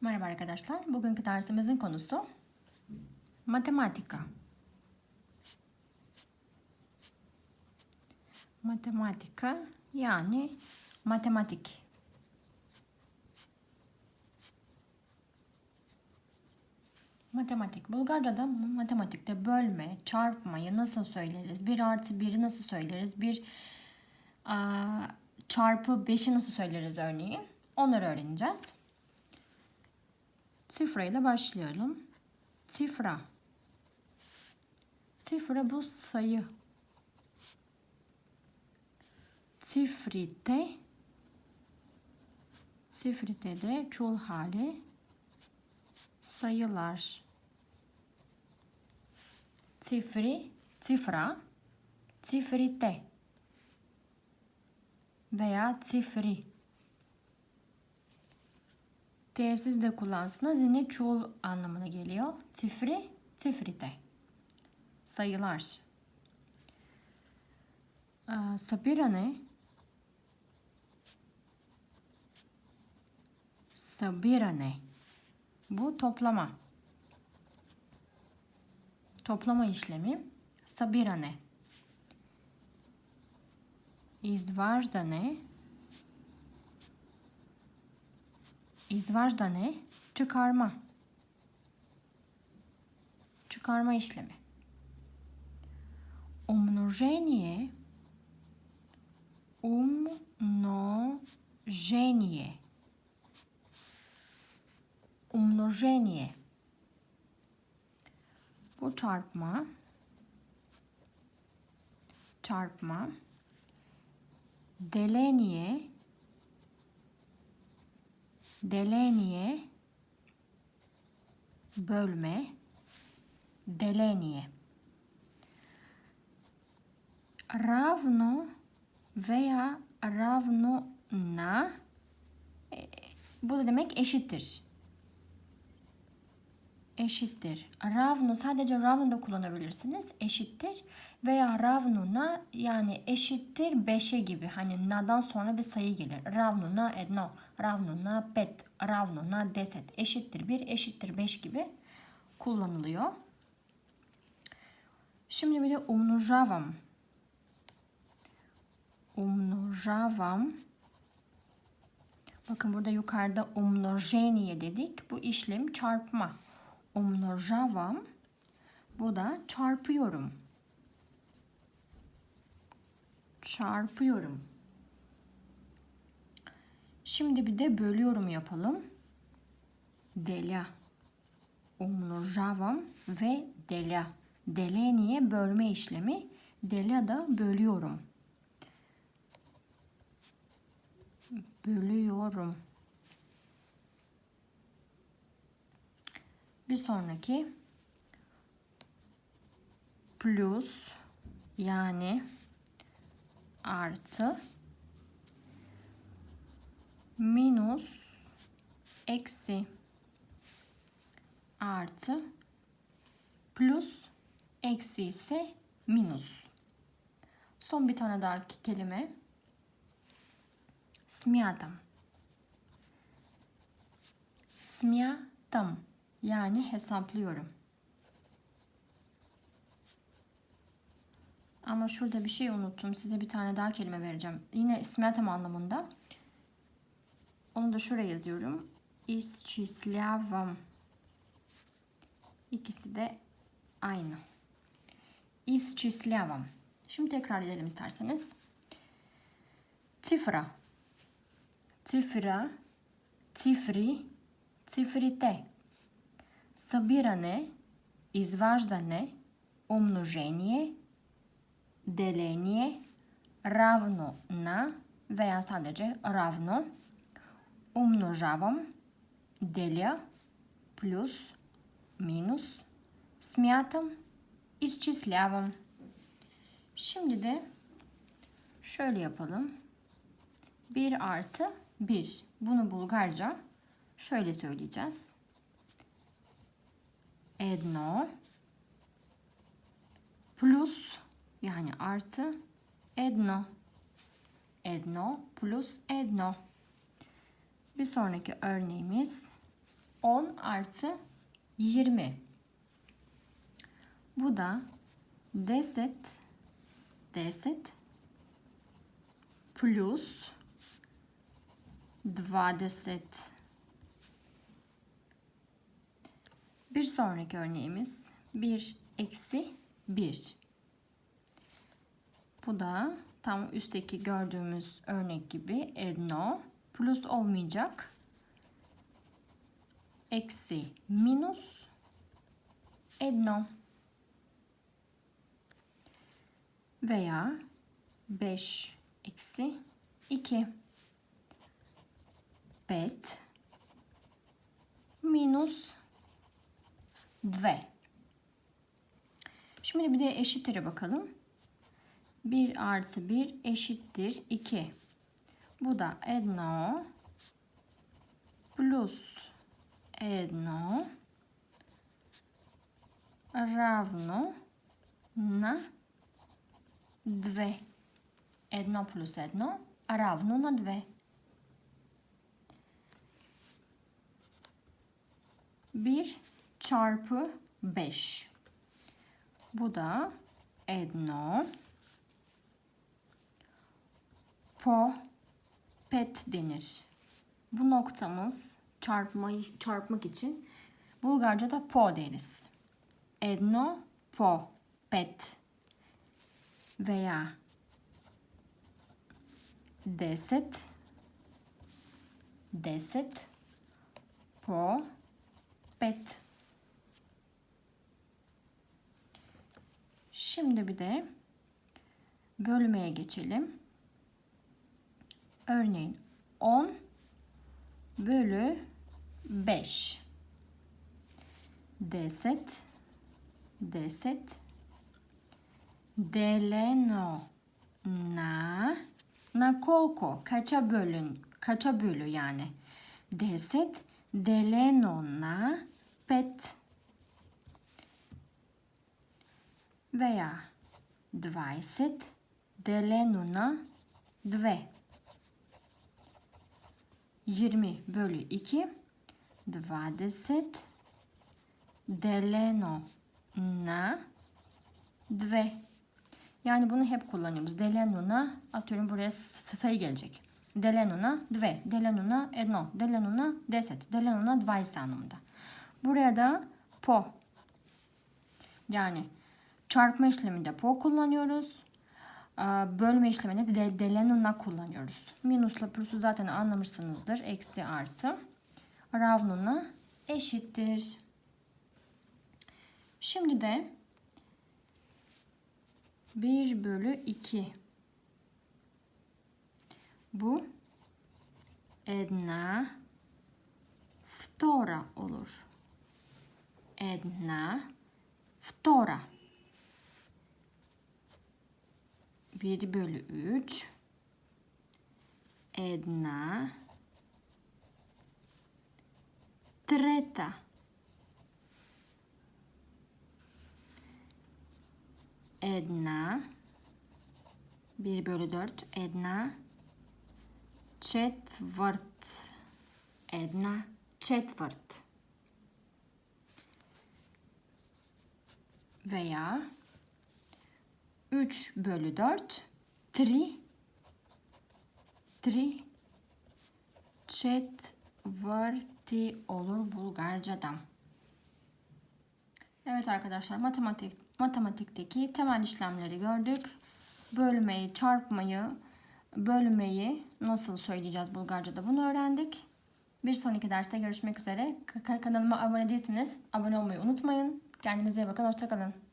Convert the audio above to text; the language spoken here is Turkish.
Merhaba arkadaşlar. Bugünkü dersimizin konusu matematika. Matematika yani matematik. Matematik. Bulgarca'da matematikte bölme, çarpmayı nasıl söyleriz? 1 artı 1'i nasıl söyleriz? 1 çarpı 5'i nasıl söyleriz örneğin? Onları öğreneceğiz. Sifra ile başlayalım. Sifra. Sifra bu sayı. Sifrite. Sifrite de çoğul hali sayılar. Sifri, sifra, sifrite veya sifri. T'siz de kullansanız yine çoğul anlamına geliyor. Sifri, sifrite. Sayılar. Ee, Sabira ne? Bu toplama. Toplama işlemi. Sabira ne? İzvajda İzvaj ne? Çıkarma. Çıkarma işlemi. Umnoženie umnoženie umnoženie bu çarpma çarpma delenie delenie bölme delenie ravno veya ravno na e, bu da demek eşittir. Eşittir. Ravno sadece ravno da kullanabilirsiniz. Eşittir veya ravnuna yani eşittir 5'e gibi. Hani na'dan sonra bir sayı gelir. Ravnuna edno, ravnuna pet, ravnuna deset. Eşittir 1, eşittir 5 gibi kullanılıyor. Şimdi bir de umnožavam. Umnožavam. Bakın burada yukarıda umnoženie dedik. Bu işlem çarpma umnožavam. Bu da çarpıyorum. Çarpıyorum. Şimdi bir de bölüyorum yapalım. Delya. Umnožavam ve delya. Deleniye bölme işlemi. Delya da bölüyorum. Bölüyorum. Bir sonraki plus yani artı minus eksi artı plus eksi ise minus. Son bir tane daha kelime. Smyatam. Smyatam yani hesaplıyorum. Ama şurada bir şey unuttum. Size bir tane daha kelime vereceğim. Yine smeltem anlamında. Onu da şuraya yazıyorum. İsçislavam. İkisi de aynı. İsçislavam. Şimdi tekrar edelim isterseniz. Cifra. Cifra. Cifri. Cifrite Събиране, изваждане, умножение, delenie равно на veya sadece равно умножавам, деля, плюс, минус, смятам, изчислявам. Şimdi de şöyle yapalım. 1 artı 1. Bunu Bulgarca şöyle söyleyeceğiz. Edno plus yani artı edno. Edno plus edno. Bir sonraki örneğimiz 10 artı 20. Bu da 10 10 plus 20. Bir sonraki örneğimiz 1 eksi 1. Bu da tam üstteki gördüğümüz örnek gibi edno plus olmayacak. Eksi minus edno. Veya 5 eksi 2. Bet minus 2. Şimdi bir de eşittir'e bakalım. 1 artı 1 eşittir 2. Bu da edno plus edno равно на 2. Едно плюс едно равно на 2. 1 çarpı 5. Bu da edno po pet denir. Bu noktamız çarpmayı çarpmak için Bulgarca'da po deriz. Edno po pet veya deset deset po pet. Şimdi bir de bölmeye geçelim. Örneğin 10 bölü 5. Deset, deset, deleno na, na koliko, kaça bölün, kaça bölü yani. Deset, deleno na pet. Veya 20 deleno na 2. 20 bölü 2 20 deleno na 2 yani bunu hep kullanıyoruz. Deleno na atıyorum buraya sayı gelecek. Deleno na 2, deleno na jedno, deleno na 10, deleno na 20 anlamında. Buraya da po yani çarpma işleminde po kullanıyoruz. Bölme işleminde de delenuna kullanıyoruz. Minusla plus'u zaten anlamışsınızdır. Eksi artı. Ravnuna eşittir. Şimdi de 1 bölü 2. Bu една втора olur. Една втора. 1 bölü 3 jedna treta. Jedna 1 bölü 4 jedna četvrt jedna çetvrt veya 3 bölü 4 3 3 çetvrti olur Bulgarca'da. Evet arkadaşlar matematik matematikteki temel işlemleri gördük. Bölmeyi, çarpmayı, bölmeyi nasıl söyleyeceğiz Bulgarca'da bunu öğrendik. Bir sonraki derste görüşmek üzere. Kanalıma abone değilseniz abone olmayı unutmayın. Kendinize iyi bakın. Hoşçakalın.